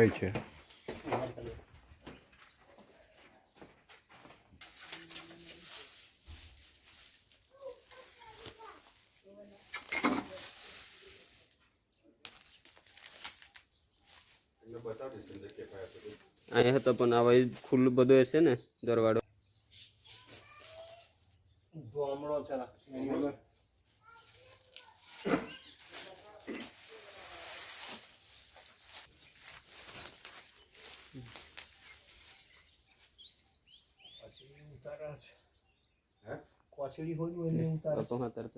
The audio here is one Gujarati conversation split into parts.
કઈ છે? અહીંયા હતો પણ આવા ખુલ્લું બધું હશે ને દરવાડો. છે એની અંદર કોચડી હોય એને ઉતારે. તો હા તરત.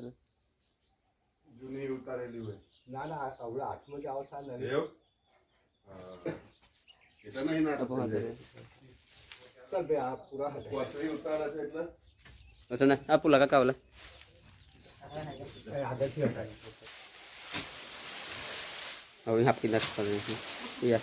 જૂની ઉતારેલી હોય. ના ના હવે હાથમાં જ આવો થાય ને એવું? હા. એટલે નહીં નાટક. ચાલ ભાઈ આ પૂરા હતા ઉતારે છે એટલે? અચ્છા ના આપું લાગા કાવલા આગળથી હટાવી હવે આપી નાખતા એ આ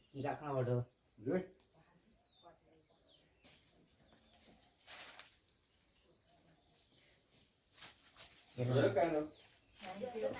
ધીરે ધીરે નાખે. પણ જેટલી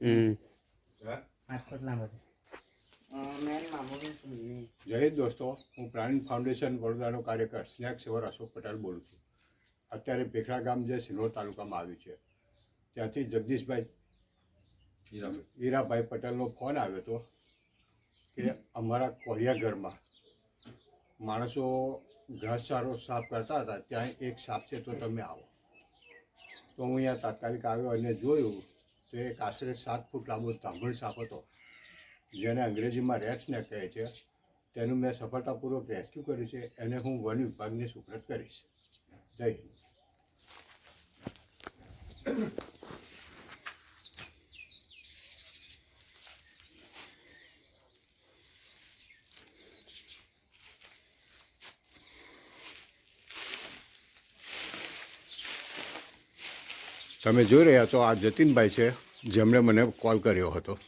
હમ. જોયું કાંઈ ન? હાથ ફૂટ લાંબો છે જય દોસ્તો હું પ્રાણી ફાઉન્ડેશન વડોદરાનો કાર્યકર સ્નેક સેવર અશોક પટેલ બોલું છું અત્યારે ભેખરા ગામ જે સિનોર તાલુકામાં આવ્યું છે ત્યાંથી જગદીશભાઈ હીરાભાઈ. હીરાભાઈ પટેલનો ફોન આવ્યો હતો કે અમારા કોરિયા ઘરમાં માણસો ઘાસચારો સાફ કરતા હતા ત્યાં એક સાપ છે તો તમે આવો તો હું અહીંયા તાત્કાલિક આવ્યો અને જોયું તો એક આશરે સાત ફૂટ લાંબો તાંભણ સાપ હતો, જેને અંગ્રેજીમાં રેટ કહે છે. તેનું મેં સફળતાપૂર્વક રેસ્ક્યુ કર્યું છે. એને હું વન વિભાગને સુપ્રત કરીશ. જય હિન્દ. તમે જોઈ રહ્યા છો આ જતીનભાઈ છે જેમણે મને કોલ કર્યો હતો.